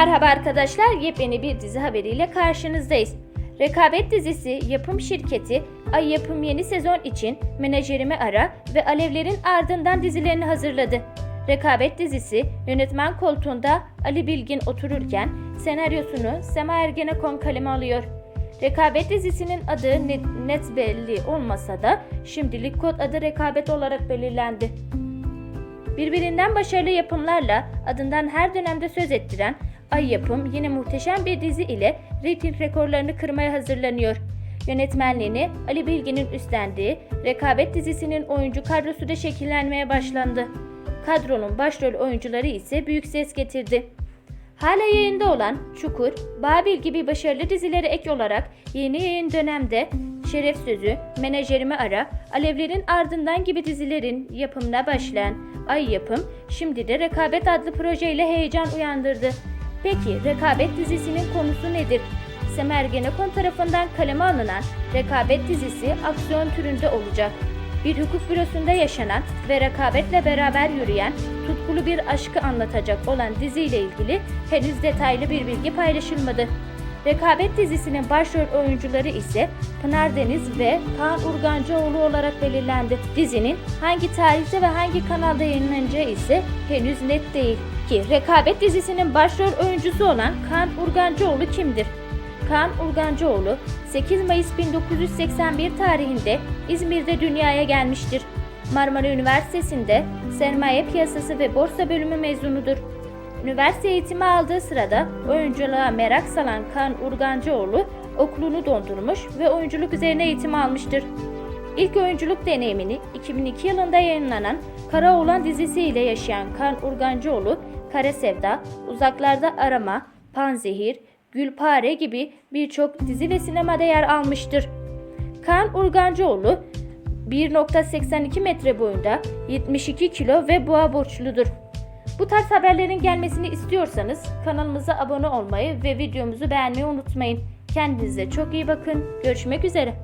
Merhaba arkadaşlar, yepyeni bir dizi haberiyle karşınızdayız. Rekabet dizisi yapım şirketi Ay Yapım yeni sezon için Menajerimi Ara ve Alevlerin Ardından dizilerini hazırladı. Rekabet dizisi yönetmen koltuğunda Ali Bilgin otururken senaryosunu Sema Ergenekon kaleme alıyor. Rekabet dizisinin adı net, net belli olmasa da şimdilik kod adı Rekabet olarak belirlendi. Birbirinden başarılı yapımlarla adından her dönemde söz ettiren Ay Yapım yine muhteşem bir dizi ile reyting rekorlarını kırmaya hazırlanıyor. Yönetmenliğini Ali Bilgin'in üstlendiği Rekabet dizisinin oyuncu kadrosu da şekillenmeye başlandı. Kadronun başrol oyuncuları ise büyük ses getirdi. Hala yayında olan Çukur, Babil gibi başarılı dizilere ek olarak yeni yayın dönemde Şeref Sözü, Menajerimi Ara, Alevlerin Ardından gibi dizilerin yapımına başlayan Ay Yapım, şimdi de Rekabet adlı projeyle heyecan uyandırdı. Peki Rekabet dizisinin konusu nedir? Semer Genekon tarafından kaleme alınan Rekabet dizisi aksiyon türünde olacak. Bir hukuk bürosunda yaşanan ve rekabetle beraber yürüyen tutkulu bir aşkı anlatacak olan diziyle ilgili henüz detaylı bir bilgi paylaşılmadı. Rekabet dizisinin başrol oyuncuları ise Pınar Deniz ve Kaan Urgancıoğlu olarak belirlendi. Dizinin hangi tarihte ve hangi kanalda yayınlanacağı ise henüz net değil. Ki Rekabet dizisinin başrol oyuncusu olan Kaan Urgancıoğlu kimdir? Kaan Urgancıoğlu 8 Mayıs 1981 tarihinde İzmir'de dünyaya gelmiştir. Marmara Üniversitesi'nde sermaye piyasası ve borsa bölümü mezunudur. Üniversite eğitimi aldığı sırada oyunculuğa merak salan Kaan Urgancıoğlu okulunu dondurmuş ve oyunculuk üzerine eğitim almıştır. İlk oyunculuk deneyimini 2002 yılında yayınlanan Karaoğlan dizisiyle yaşayan Kaan Urgancıoğlu, Kara Sevda, Uzaklarda Arama, Panzehir, Gülpare gibi birçok dizi ve sinemada yer almıştır. Kaan Urgancıoğlu 1.82 metre boyunda 72 kilo ve boğa burçludur. Bu tarz haberlerin gelmesini istiyorsanız kanalımıza abone olmayı ve videomuzu beğenmeyi unutmayın. Kendinize çok iyi bakın. Görüşmek üzere.